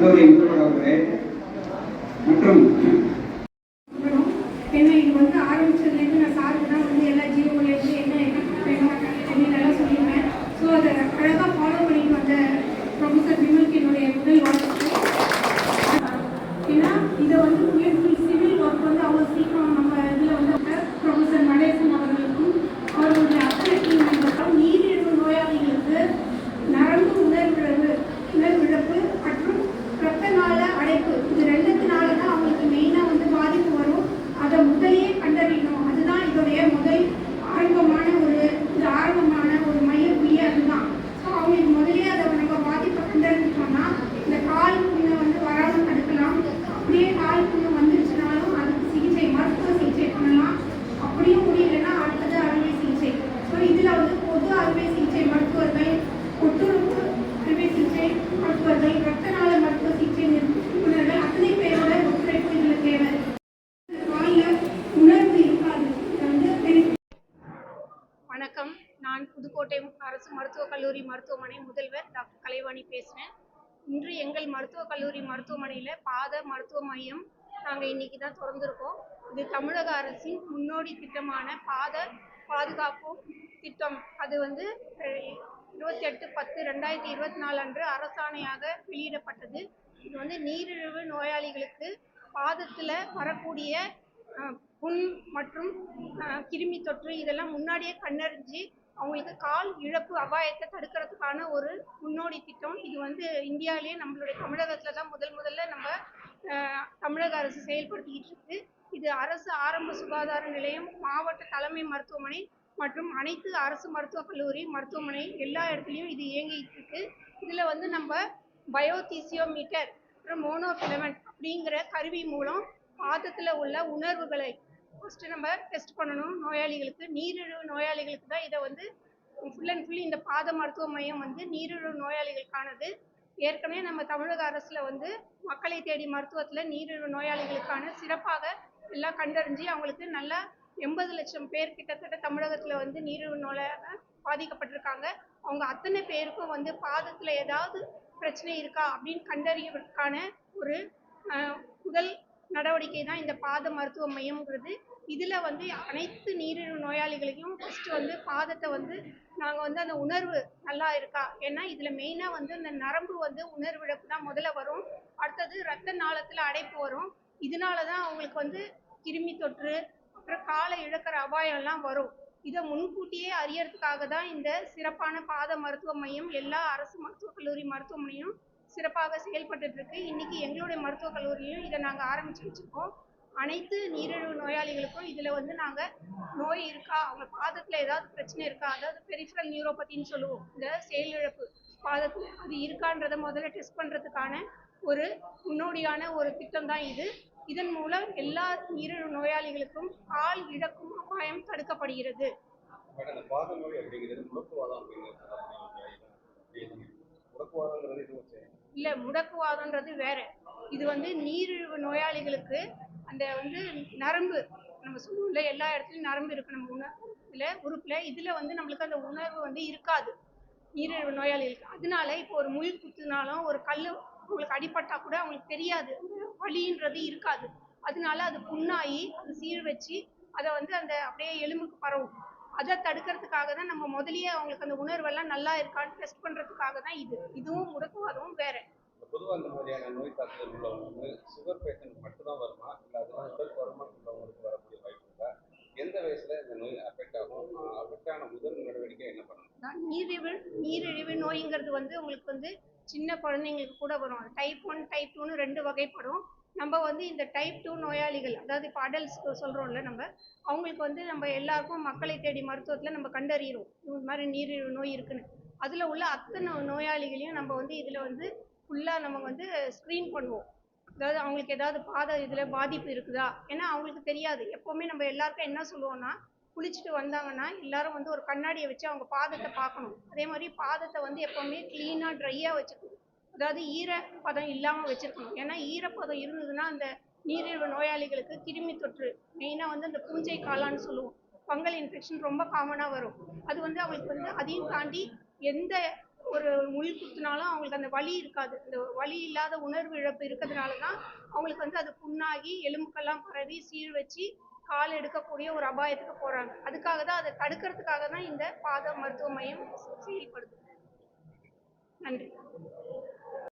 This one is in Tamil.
கல்லூரி முதல்வர் அவர்களே மற்றும் அப்புறம் ஏன்னா இதை வந்து சிவில் ஒர்க் வந்து அவ்வளோ சீக்கிரம் நம்ம ஜீவோலேருந்து என்ன என்ன வேணும் அப்படின்னு எல்லாம் சொல்லியிருந்தேன் ஸோ அதை அழகாக ஃபாலோ பண்ணிட்டு வந்த ப்ரொஃபஸர் விமலுக்கு என்னுடைய முதல் வாழ்த்து ஏன்னா இதை வந்து ஃபுல் சிவில் ஒர்க் வந்து அவ்வளோ சீக்கிரம் நம்ம இதில் வந்து ப்ரொஃபஸர் நடேசன் அவர்களுக்கும் அவர்களுடைய அத்தனை டீம் மெம்பர்களும் நீரிழிவு நோயாளிகளுக்கு நரம்பு உணர்விழப்பு உணர்விழப்பு மற்றும் இரத்த நாள அடைப்பு இது ரெண்டுத்தினால தான் அவங்களுக்கு மெயினாக வந்து பாதிப்பு வரும் அதை முதலே கண்டறியணும் அதுதான் இதோடைய முதல் ஆரம்பமான ஒரு இது ஆரம்பமான ஒரு மைய புள்ளி அதுதான் ஸோ அவங்களுக்கு முதலே அதை நம்ம பாதிப்பை கண்டறிஞ்சிட்டோம்னா இந்த கால் புண்ணை வந்து வராமல் தடுக்கலாம் அப்படியே கால் புண்ணு வந்துருச்சுனாலும் அதுக்கு சிகிச்சை மருத்துவ சிகிச்சை பண்ணலாம் அப்படியும் முடியலன்னா அடுத்தது அறுவை சிகிச்சை ஸோ இதில் வந்து பொது அறுவை சிகிச்சை மருத்துவர்கள் ஒட்டுறவு அறுவை சிகிச்சை மருத்துவர்கள் ரத்த நாள மருத்துவ சிகிச்சை நிபுணர்கள் அத்தனை பேரோட ஒத்துழைப்பு இதில் தேவை காலில் உணர்வு இருக்காது இதை வந்து பெரிய வணக்கம் நான் புதுக்கோட்டை அரசு மருத்துவக் கல்லூரி மருத்துவமனை முதல்வர் டாக்டர் கலைவாணி பேசுகிறேன் இன்று எங்கள் மருத்துவக் கல்லூரி மருத்துவமனையில் பாத மருத்துவ மையம் நாங்கள் இன்னைக்கு தான் திறந்திருக்கோம். இது தமிழக அரசின் முன்னோடி திட்டமான பாத பாதுகாப்பு திட்டம். அது வந்து இருபத்தி எட்டு பத்து ரெண்டாயிரத்தி இருபத்தி நாலு அன்று அரசாணையாக வெளியிடப்பட்டது. இது வந்து நீரிழிவு நோயாளிகளுக்கு பாதத்தில் வரக்கூடிய புண் மற்றும் கிருமி தொற்று இதெல்லாம் முன்னாடியே கண்டறிஞ்சு அவங்களுக்கு கால் இழப்பு அபாயத்தை தடுக்கிறதுக்கான ஒரு முன்னோடி திட்டம். இது வந்து இந்தியாவிலேயே நம்மளுடைய தமிழகத்தில் தான் முதல் முதல்ல நம்ம தமிழக அரசு செயல்படுத்திக்கிட்டு இருக்கு. இது அரசு ஆரம்ப சுகாதார நிலையம் மாவட்ட தலைமை மருத்துவமனை மற்றும் அனைத்து அரசு மருத்துவக் கல்லூரி மருத்துவமனை எல்லா இடத்துலையும் இது இயங்கிட்டு இருக்கு. இதில் வந்து நம்ம பயோதிசியோமீட்டர் அப்புறம் மோனோஃபிலமெண்ட் அப்படிங்கிற கருவி மூலம் பாதத்தில் உள்ள உணர்வுகளை ஃபஸ்ட்டு நம்ம டெஸ்ட் பண்ணணும். நோயாளிகளுக்கு நீரிழிவு நோயாளிகளுக்கு தான் இதை வந்து ஃபுல் அண்ட் ஃபுல் இந்த பாத மருத்துவ மையம் வந்து நீரிழிவு நோயாளிகளுக்கானது. ஏற்கனவே நம்ம தமிழக அரசில் வந்து மக்களை தேடி மருத்துவத்தில் நீரிழிவு நோயாளிகளுக்கான சிறப்பாக எல்லாம் கண்டறிஞ்சு அவங்களுக்கு நல்லா எண்பது லட்சம் பேர் கிட்டத்தட்ட தமிழகத்தில் வந்து நீரிழிவு நோயால் பாதிக்கப்பட்டிருக்காங்க. அவங்க அத்தனை பேருக்கும் வந்து பாதத்தில் ஏதாவது பிரச்சனை இருக்கா அப்படின்னு கண்டறியவதற்கான ஒரு நடவடிக்கை தான் இந்த பாத மருத்துவ மையம்ங்கிறது. இதில் வந்து அனைத்து நீரிழிவு நோயாளிகளையும் ஃபஸ்ட்டு வந்து பாதத்தை வந்து நாங்கள் வந்து அந்த உணர்வு நல்லா இருக்கா? ஏன்னா இதில் மெயினாக வந்து இந்த நரம்பு வந்து உணர்விழப்பு தான் முதல்ல வரும். அடுத்தது ரத்த நாளத்தில் அடைப்பு வரும். இதனால தான் அவங்களுக்கு வந்து கிருமி தொற்று அப்புறம் காலை இழக்கிற அபாயம்லாம் வரும். இதை முன்கூட்டியே அறியறதுக்காக தான் இந்த சிறப்பான பாத மருத்துவ மையம் எல்லா அரசு மருத்துவக் கல்லூரி மருத்துவமனையும் சிறப்பாக செயல்பட்டுட்டு இருக்கு இன்னைக்கு எங்களுடைய மருத்துவக் கல்லூரியிலும் இதை நாங்கள் ஆரம்பிச்சு வச்சிருக்கோம் அனைத்து நீரிழிவு நோயாளிகளுக்கும் இதில் வந்து நாங்கள் நோய் இருக்கா அவங்க பாதத்தில் ஏதாவது பிரச்சனை இருக்கா அதாவது பெரிஃபரல் நியூரோபதின்னு சொல்லுவோம் இந்த செயலிழப்பு பாதத்தில் அது இருக்கான்றதை முதல்ல டெஸ்ட் பண்ணுறதுக்கான ஒரு முன்னோடியான ஒரு திட்டம் தான் இது இதன் மூலம் எல்லா நீரிழிவு நோயாளிகளுக்கும் ஆள் இழக்கும் அபாயம் தடுக்கப்படுகிறது முடக்குவாதம் அப்படிங்கிறது முடக்குவாதம் அப்படிங்கிறது முடக்குவாதங்கிறது இல்லை முடக்குவாதம்ன்றது வேற. இது வந்து நீரிழிவு நோயாளிகளுக்கு அந்த வந்து நரம்பு நம்ம சொல்லுவோம்ல எல்லா இடத்துலையும் நரம்பு இருக்கு நம்ம உண இதில் உறுப்பில். இதில் வந்து நம்மளுக்கு அந்த உணர்வு வந்து இருக்காது நீரிழிவு நோயாளிகளுக்கு. அதனால இப்போ ஒரு முள் குத்துனாலும் ஒரு கல் அவங்களுக்கு அடிபட்டா கூட அவங்களுக்கு தெரியாது. வலின்றது இருக்காது. அதனால அது புண்ணாகி அது சீழ் வச்சு அதை வந்து அந்த அப்படியே எலும்புக்கு பரவும். அதை தடுக்கிறதுக்காக தான் நம்ம முதலியே அவங்களுக்கு அந்த உணர்வெல்லாம் நல்லா இருக்கான்னு டெஸ்ட் பண்ணுறதுக்காக தான் இது. இதுவும் முடக்குவாதமும் வேற. பொதுவாக இந்த மாதிரியான நோய் தாக்குதல் உள்ளவங்க வந்து சுகர் பேஷண்ட் மட்டும்தான் வருமா? இல்லை அதனால உடல் பருமன் உள்ளவங்களுக்கு வரக்கூடிய வாய்ப்பு இருக்கா? எந்த வயசுல இந்த நோய் அஃபெக்ட் ஆகும்? அஃபெக்ட் ஆன முதல் நடவடிக்கை என்ன பண்ணணும்? நீரிழிவு நீரிழிவு நோய்ங்கிறது வந்து உங்களுக்கு வந்து சின்ன குழந்தைங்களுக்கு கூட வரும். டைப் ஒன் டைப் டூன்னு ரெண்டு வகைப்படும். நம்ம வந்து இந்த டைப் டூ நோயாளிகள் அதாவது இப்போ அடல்ட்ஸ்க்கு சொல்கிறோம்ல நம்ம அவங்களுக்கு வந்து நம்ம எல்லாருக்கும் மக்களை தேடி மருத்துவத்தில் நம்ம கண்டறிகிறோம் இந்த மாதிரி நீரிழிவு நோய் இருக்குன்னு. அதில் உள்ள அத்தனை நோயாளிகளையும் நம்ம வந்து இதில் வந்து ஃபுல்லாக நம்ம வந்து ஸ்க்ரீன் பண்ணுவோம். அதாவது அவங்களுக்கு ஏதாவது பாத இதில் பாதிப்பு இருக்குதா? ஏன்னா அவங்களுக்கு தெரியாது. எப்போவுமே நம்ம எல்லாருக்கும் என்ன சொல்லுவோம்னா குளிச்சுட்டு வந்தாங்கன்னா எல்லாரும் வந்து ஒரு கண்ணாடியை வச்சு அவங்க பாதத்தை பார்க்கணும். அதே மாதிரி பாதத்தை வந்து எப்போவுமே க்ளீனாக ட்ரையாக வச்சுக்கணும். அதாவது ஈரப்பதம் இல்லாமல் வச்சுருக்கணும். ஏன்னா ஈரப்பதம் இருந்ததுன்னா அந்த நீரிழிவு நோயாளிகளுக்கு கிருமி தொற்று மெயினாக வந்து அந்த பூஞ்சை காளான்னு சொல்லுவோம். ஃபங்கல் இன்ஃபெக்ஷன் ரொம்ப காமனாக வரும். அது வந்து அவங்களுக்கு வந்து அதையும் தாண்டி எந்த ஒரு முள் குத்துனாலும் அவங்களுக்கு அந்த வலி இருக்காது. அந்த வலி இல்லாத உணர்வு இழப்பு இருக்கிறதுனால தான் அவங்களுக்கு வந்து அது புண்ணாகி எலும்புக்கெல்லாம் பரவி சீழ் வச்சு கால் எடுக்கக்கூடிய ஒரு அபாயத்துக்கு போகிறாங்க அதுக்காக தான் அதை தடுக்கிறதுக்காக தான் இந்த பாத மருத்துவ மையம் செயல்படுது. நன்றி.